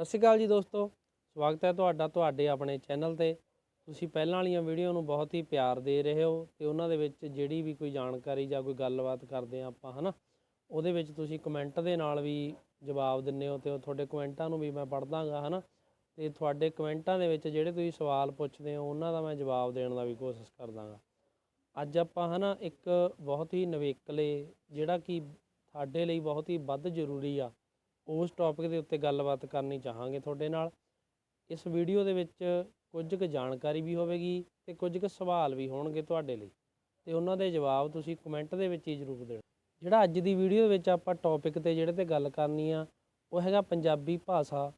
ਸਤਿ ਸ਼੍ਰੀ ਅਕਾਲ ਜੀ ਦੋਸਤੋ, ਸਵਾਗਤ ਹੈ ਤੁਹਾਡਾ ਤੁਹਾਡੇ ਆਪਣੇ ਚੈਨਲ ਤੇ। ਤੁਸੀਂ ਪਹਿਲਾਂ ਵਾਲੀਆਂ ਵੀਡੀਓ ਨੂੰ ਬਹੁਤ ਹੀ ਪਿਆਰ ਦੇ ਰਹੇ ਹੋ ਤੇ ਉਹਨਾਂ ਦੇ ਵਿੱਚ ਜਿਹੜੀ ਵੀ ਕੋਈ ਜਾਣਕਾਰੀ ਜਾਂ ਕੋਈ ਗੱਲਬਾਤ ਕਰਦੇ ਆ ਆਪਾਂ, ਹਨਾ? ਉਹਦੇ ਵਿੱਚ ਤੁਸੀਂ ਕਮੈਂਟ ਦੇ ਨਾਲ ਵੀ ਜਵਾਬ ਦਿੰਦੇ ਹੋ ਤੇ ਉਹ ਤੁਹਾਡੇ ਕਮੈਂਟਾਂ ਨੂੰ ਵੀ ਮੈਂ ਪੜ੍ਹਦਾਗਾ, ਹਨਾ? ਤੇ ਤੁਹਾਡੇ ਕਮੈਂਟਾਂ ਦੇ ਵਿੱਚ ਜਿਹੜੇ ਤੁਸੀਂ ਸਵਾਲ ਪੁੱਛਦੇ ਹੋ, ਉਹਨਾਂ ਦਾ ਮੈਂ ਜਵਾਬ ਦੇਣ ਦਾ ਵੀ ਕੋਸ਼ਿਸ਼ ਕਰਦਾਗਾ। ਅੱਜ ਆਪਾਂ, ਹਨਾ, ਇੱਕ ਬਹੁਤ ਹੀ ਨਵੇਕਲੇ, ਜਿਹੜਾ ਕਿ ਸਾਡੇ ਲਈ ਬਹੁਤ ਹੀ ਵੱਧ ਜ਼ਰੂਰੀ ਆ। ਉਸ ਟੌਪਿਕ ਦੇ ਉੱਤੇ ਗੱਲਬਾਤ ਕਰਨੀ ਚਾਹਾਂਗੇ ਤੁਹਾਡੇ ਨਾਲ। ਇਸ ਵੀਡੀਓ ਦੇ ਵਿੱਚ ਕੁਝ ਕੁ ਜਾਣਕਾਰੀ ਵੀ ਹੋਵੇਗੀ ਤੇ ਕੁਝ ਕੁ ਸਵਾਲ ਵੀ ਹੋਣਗੇ ਤੁਹਾਡੇ ਲਈ। ਤੇ ਉਹਨਾਂ ਦੇ ਜਵਾਬ ਤੁਸੀਂ ਕਮੈਂਟ ਦੇ ਵਿੱਚ ਹੀ ਜ਼ਰੂਰ ਦੇਣਾ। ਜਿਹੜਾ ਅੱਜ ਦੀ ਵੀਡੀਓ ਵਿੱਚ ਆਪਾਂ ਟੌਪਿਕ ਤੇ ਜਿਹੜੇ ਤੇ ਗੱਲ ਕਰਨੀ ਆ, ਉਹ ਹੈਗਾ ਪੰਜਾਬੀ ਭਾਸ਼ਾ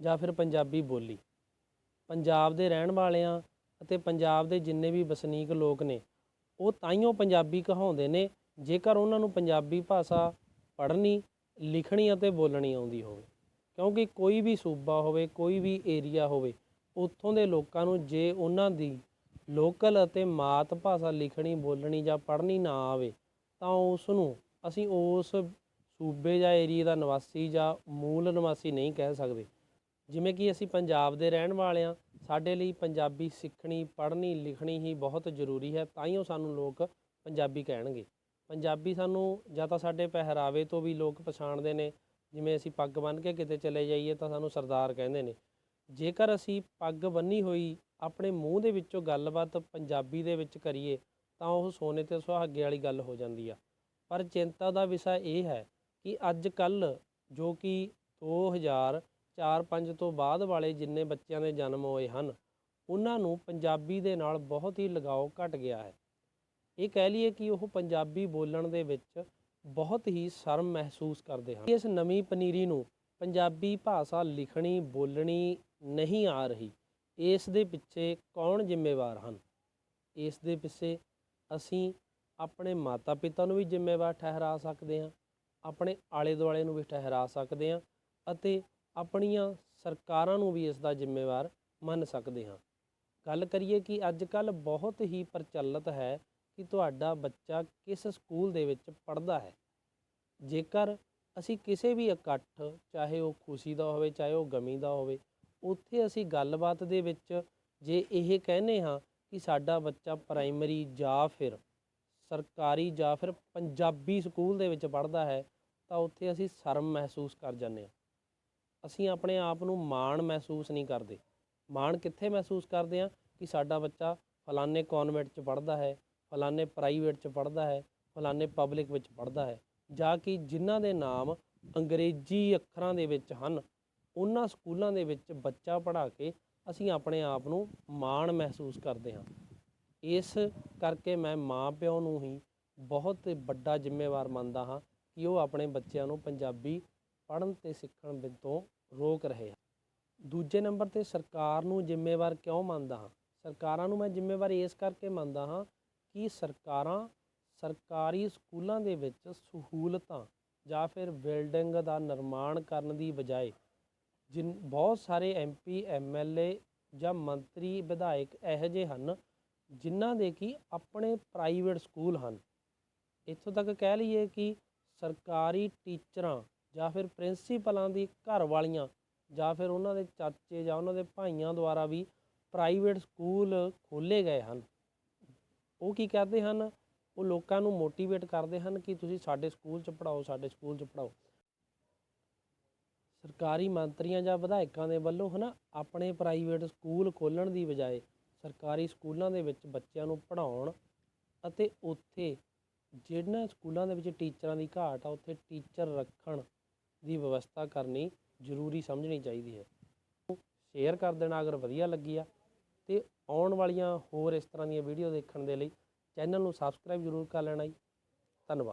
ਜਾਂ ਫਿਰ ਪੰਜਾਬੀ ਬੋਲੀ। ਪੰਜਾਬ ਦੇ ਰਹਿਣ ਵਾਲਿਆਂ ਅਤੇ ਪੰਜਾਬ ਦੇ ਜਿੰਨੇ ਵੀ ਵਸਨੀਕ ਲੋਕ ਨੇ, ਉਹ ਤਾਈਓ ਪੰਜਾਬੀ ਕਹਾਉਂਦੇ ਨੇ, ਜੇਕਰ ਉਹਨਾਂ ਨੂੰ ਪੰਜਾਬੀ ਭਾਸ਼ਾ ਪੜ੍ਹਨੀ ਲਿਖਣੀ ਅਤੇ ਬੋਲਣੀ ਆਉਂਦੀ ਹੋਵੇ। ਕਿਉਂਕਿ ਕੋਈ ਵੀ ਸੂਬਾ ਹੋਵੇ, ਕੋਈ ਵੀ ਏਰੀਆ ਹੋਵੇ, ਉੱਥੋਂ ਦੇ ਲੋਕਾਂ ਨੂੰ ਜੇ ਉਹਨਾਂ ਦੀ ਲੋਕਲ ਅਤੇ ਮਾਤ ਭਾਸ਼ਾ ਲਿਖਣੀ, ਬੋਲਣੀ ਜਾਂ ਪੜ੍ਹਨੀ ਨਾ ਆਵੇ, ਤਾਂ ਉਸ ਨੂੰ ਅਸੀਂ ਉਸ ਸੂਬੇ ਜਾਂ ਏਰੀਆ ਦਾ ਨਿਵਾਸੀ ਜਾਂ ਮੂਲ ਨਿਵਾਸੀ ਨਹੀਂ ਕਹਿ ਸਕਦੇ। ਜਿਵੇਂ ਕਿ ਅਸੀਂ ਪੰਜਾਬ ਦੇ ਰਹਿਣ ਵਾਲੇ ਹਾਂ, ਸਾਡੇ ਲਈ ਪੰਜਾਬੀ ਸਿੱਖਣੀ, ਪੜ੍ਹਨੀ, ਲਿਖਣੀ ਹੀ ਬਹੁਤ ਜ਼ਰੂਰੀ ਹੈ, ਤਾਂ ਹੀ ਉਹ ਸਾਨੂੰ ਲੋਕ ਪੰਜਾਬੀ ਕਹਿਣਗੇ। ਪੰਜਾਬੀ ਸਾਨੂੰ ਜਾਂ ਤਾਂ ਸਾਡੇ ਪਹਿਰਾਵੇ ਤੋਂ ਵੀ ਲੋਕ ਪਛਾਣਦੇ ਨੇ, ਜਿਵੇਂ ਅਸੀਂ ਪੱਗ ਬੰਨ੍ਹ ਕੇ ਕਿਤੇ ਚਲੇ ਜਾਈਏ ਤਾਂ ਸਾਨੂੰ ਸਰਦਾਰ ਕਹਿੰਦੇ ਨੇ। ਜੇਕਰ ਅਸੀਂ ਪੱਗ ਬੰਨੀ ਹੋਈ ਆਪਣੇ ਮੂੰਹ ਦੇ ਵਿੱਚੋਂ ਗੱਲਬਾਤ ਪੰਜਾਬੀ ਦੇ ਵਿੱਚ ਕਰੀਏ, ਤਾਂ ਉਹ ਸੋਨੇ ਤੇ ਸੁਹਾਗੇ ਵਾਲੀ ਗੱਲ ਹੋ ਜਾਂਦੀ ਆ। ਪਰ ਚਿੰਤਾ ਦਾ ਵਿਸ਼ਾ ਇਹ ਹੈ ਕਿ ਅੱਜ ਕੱਲ ਜੋ ਕਿ 2004-5 ਤੋਂ ਬਾਅਦ ਵਾਲੇ ਜਿੰਨੇ ਬੱਚਿਆਂ ਦੇ ਜਨਮ ਹੋਏ ਹਨ, ਉਹਨਾਂ ਨੂੰ ਪੰਜਾਬੀ ਦੇ ਨਾਲ ਬਹੁਤ ਹੀ ਲਗਾਓ ਘਟ ਗਿਆ ਹੈ। ਇਹ ਕਹਿ ਲਈਏ ਕਿ ਉਹ ਪੰਜਾਬੀ ਬੋਲਣ ਦੇ ਵਿੱਚ ਬਹੁਤ ਹੀ ਸ਼ਰਮ ਮਹਿਸੂਸ ਕਰਦੇ ਹਨ। ਇਸ ਨਵੀਂ ਪਨੀਰੀ ਨੂੰ ਪੰਜਾਬੀ ਭਾਸ਼ਾ ਲਿਖਣੀ, ਬੋਲਣੀ ਨਹੀਂ ਆ ਰਹੀ। ਇਸ ਦੇ ਪਿੱਛੇ ਕੌਣ ਜ਼ਿੰਮੇਵਾਰ ਹਨ? ਇਸ ਦੇ ਪਿੱਛੇ ਅਸੀਂ ਆਪਣੇ ਮਾਤਾ ਪਿਤਾ ਨੂੰ ਵੀ ਜ਼ਿੰਮੇਵਾਰ ਠਹਿਰਾ ਸਕਦੇ ਹਾਂ, ਆਪਣੇ ਆਲੇ ਦੁਆਲੇ ਨੂੰ ਵੀ ਠਹਿਰਾ ਸਕਦੇ ਹਾਂ ਅਤੇ ਆਪਣੀਆਂ ਸਰਕਾਰਾਂ ਨੂੰ ਵੀ ਇਸ ਦਾ ਜ਼ਿੰਮੇਵਾਰ ਮੰਨ ਸਕਦੇ ਹਾਂ। ਗੱਲ ਕਰੀਏ ਕਿ ਅੱਜ ਕੱਲ ਬਹੁਤ ਹੀ ਪ੍ਰਚਲਿਤ ਹੈ ਕਿ ਤੁਹਾਡਾ ਬੱਚਾ ਕਿਸ ਸਕੂਲ ਦੇ ਵਿੱਚ ਪੜ੍ਹਦਾ ਹੈ। ਜੇਕਰ ਅਸੀਂ ਕਿਸੇ ਵੀ ਇਕੱਠ, ਚਾਹੇ ਉਹ ਖੁਸ਼ੀ ਦਾ ਹੋਵੇ, ਚਾਹੇ ਉਹ ਗਮੀ ਦਾ ਹੋਵੇ, ਉੱਥੇ ਅਸੀਂ ਗੱਲਬਾਤ ਦੇ ਵਿੱਚ ਜੇ ਇਹ ਕਹਿੰਦੇ ਹਾਂ ਕਿ ਸਾਡਾ ਬੱਚਾ ਪ੍ਰਾਇਮਰੀ ਜਾਂ ਫਿਰ ਸਰਕਾਰੀ ਜਾਂ ਫਿਰ ਪੰਜਾਬੀ ਸਕੂਲ ਦੇ ਵਿੱਚ ਪੜ੍ਹਦਾ ਹੈ, ਤਾਂ ਉੱਥੇ ਅਸੀਂ ਸ਼ਰਮ ਮਹਿਸੂਸ ਕਰ ਜਾਂਦੇ ਹਾਂ। ਅਸੀਂ ਆਪਣੇ ਆਪ ਨੂੰ ਮਾਣ ਮਹਿਸੂਸ ਨਹੀਂ ਕਰਦੇ। ਮਾਣ ਕਿੱਥੇ ਮਹਿਸੂਸ ਕਰਦੇ ਹਾਂ ਕਿ ਸਾਡਾ ਬੱਚਾ ਫਲਾਣੇ ਕਨਵੈਂਟ 'ਚ ਪੜ੍ਹਦਾ ਹੈ ਫਲਾਣੇ ਪ੍ਰਾਈਵੇਟ 'ਚ ਪੜ੍ਹਦਾ ਹੈ, ਫਲਾਣੇ ਪਬਲਿਕ ਵਿੱਚ ਪੜ੍ਹਦਾ ਹੈ, ਜਾਂ ਕਿ ਜਿਨ੍ਹਾਂ ਦੇ ਨਾਮ ਅੰਗਰੇਜ਼ੀ ਅੱਖਰਾਂ ਦੇ ਵਿੱਚ ਹਨ, ਉਹਨਾਂ ਸਕੂਲਾਂ ਦੇ ਵਿੱਚ ਬੱਚਾ ਪੜ੍ਹਾ ਕੇ ਅਸੀਂ ਆਪਣੇ ਆਪ ਨੂੰ ਮਾਣ ਮਹਿਸੂਸ ਕਰਦੇ ਹਾਂ। ਇਸ ਕਰਕੇ ਮੈਂ ਮਾਂ ਪਿਓ ਨੂੰ ਹੀ ਬਹੁਤ ਵੱਡਾ ਜ਼ਿੰਮੇਵਾਰ ਮੰਨਦਾ ਹਾਂ ਕਿ ਉਹ ਆਪਣੇ ਬੱਚਿਆਂ ਨੂੰ ਪੰਜਾਬੀ ਪੜ੍ਹਨ ਤੇ ਸਿੱਖਣ ਵਿੱਚ ਤੋਂ ਰੋਕ ਰਹੇ ਹਨ। ਦੂਜੇ ਨੰਬਰ ਤੇ ਸਰਕਾਰ ਨੂੰ ਜ਼ਿੰਮੇਵਾਰ ਕਿਉਂ ਮੰਨਦਾ ਹਾਂ? ਸਰਕਾਰਾਂ ਨੂੰ ਮੈਂ ਜ਼ਿੰਮੇਵਾਰ ਇਸ ਕਰਕੇ ਮੰਨਦਾ ਹਾਂ ਕਿ ਸਰਕਾਰਾਂ ਸਰਕਾਰੀ ਸਕੂਲਾਂ ਦੇ ਵਿੱਚ ਸਹੂਲਤਾਂ ਜਾਂ ਫਿਰ ਬਿਲਡਿੰਗ ਦਾ ਨਿਰਮਾਣ ਕਰਨ ਦੀ ਬਜਾਏ ਜਿਨ, ਬਹੁਤ ਸਾਰੇ ਐਮਪੀ ਐਮਐਲਏ ਜਾਂ ਮੰਤਰੀ, ਵਿਧਾਇਕ ਇਹੋ ਜਿਹੇ ਹਨ ਜਿਨ੍ਹਾਂ ਦੇ ਕਿ ਆਪਣੇ ਪ੍ਰਾਈਵੇਟ ਸਕੂਲ ਹਨ। ਇੱਥੋਂ ਤੱਕ ਕਹਿ ਲਈਏ ਕਿ ਸਰਕਾਰੀ ਟੀਚਰਾਂ ਜਾਂ ਫਿਰ ਪ੍ਰਿੰਸੀਪਲਾਂ ਦੀ ਘਰ ਵਾਲੀਆਂ ਜਾਂ ਫਿਰ ਉਹਨਾਂ ਦੇ ਚਾਚੇ ਜਾਂ ਉਹਨਾਂ ਦੇ ਭਾਈਆਂ ਦੁਆਰਾ ਵੀ ਪ੍ਰਾਈਵੇਟ ਸਕੂਲ ਖੋਲ੍ਹੇ ਗਏ ਹਨ। ਉਹ ਕੀ ਕਰਦੇ ਹਨ? ਉਹ ਲੋਕਾਂ ਨੂੰ ਮੋਟੀਵੇਟ ਕਰਦੇ ਹਨ ਕਿ ਤੁਸੀਂ ਸਾਡੇ ਸਕੂਲ 'ਚ ਪੜ੍ਹਾਓ, ਸਾਡੇ ਸਕੂਲ 'ਚ ਪੜ੍ਹਾਓ। ਸਰਕਾਰੀ ਮੰਤਰੀਆਂ ਜਾਂ ਵਿਧਾਇਕਾਂ ਦੇ ਵੱਲੋਂ ਹਨਾ, ਆਪਣੇ ਪ੍ਰਾਈਵੇਟ ਸਕੂਲ ਖੋਲ੍ਹਣ ਦੀ ਬਜਾਏ ਸਰਕਾਰੀ ਸਕੂਲਾਂ ਦੇ ਵਿੱਚ ਬੱਚਿਆਂ ਨੂੰ ਪੜ੍ਹਾਉਣ ਅਤੇ ਉੱਥੇ ਜਿਹਨਾਂ ਸਕੂਲਾਂ ਦੇ ਵਿੱਚ ਟੀਚਰਾਂ ਦੀ ਘਾਟ ਆ, ਉੱਥੇ ਟੀਚਰ ਰੱਖਣ ਦੀ ਵਿਵਸਥਾ ਕਰਨੀ ਜ਼ਰੂਰੀ ਸਮਝਣੀ ਚਾਹੀਦੀ ਹੈ। ਸ਼ੇਅਰ ਕਰ ਦੇਣਾ ਅਗਰ ਵਧੀਆ ਲੱਗੀ ਆ ਤੇ ਆਉਣ ਵਾਲੀਆਂ ਹੋਰ ਇਸ ਤਰ੍ਹਾਂ ਦੀਆਂ ਵੀਡੀਓ ਦੇਖਣ ਦੇ ਲਈ ਚੈਨਲ ਨੂੰ ਸਬਸਕ੍ਰਾਈਬ ਜ਼ਰੂਰ ਕਰ ਲੈਣਾ ਜੀ। ਧੰਨਵਾਦ।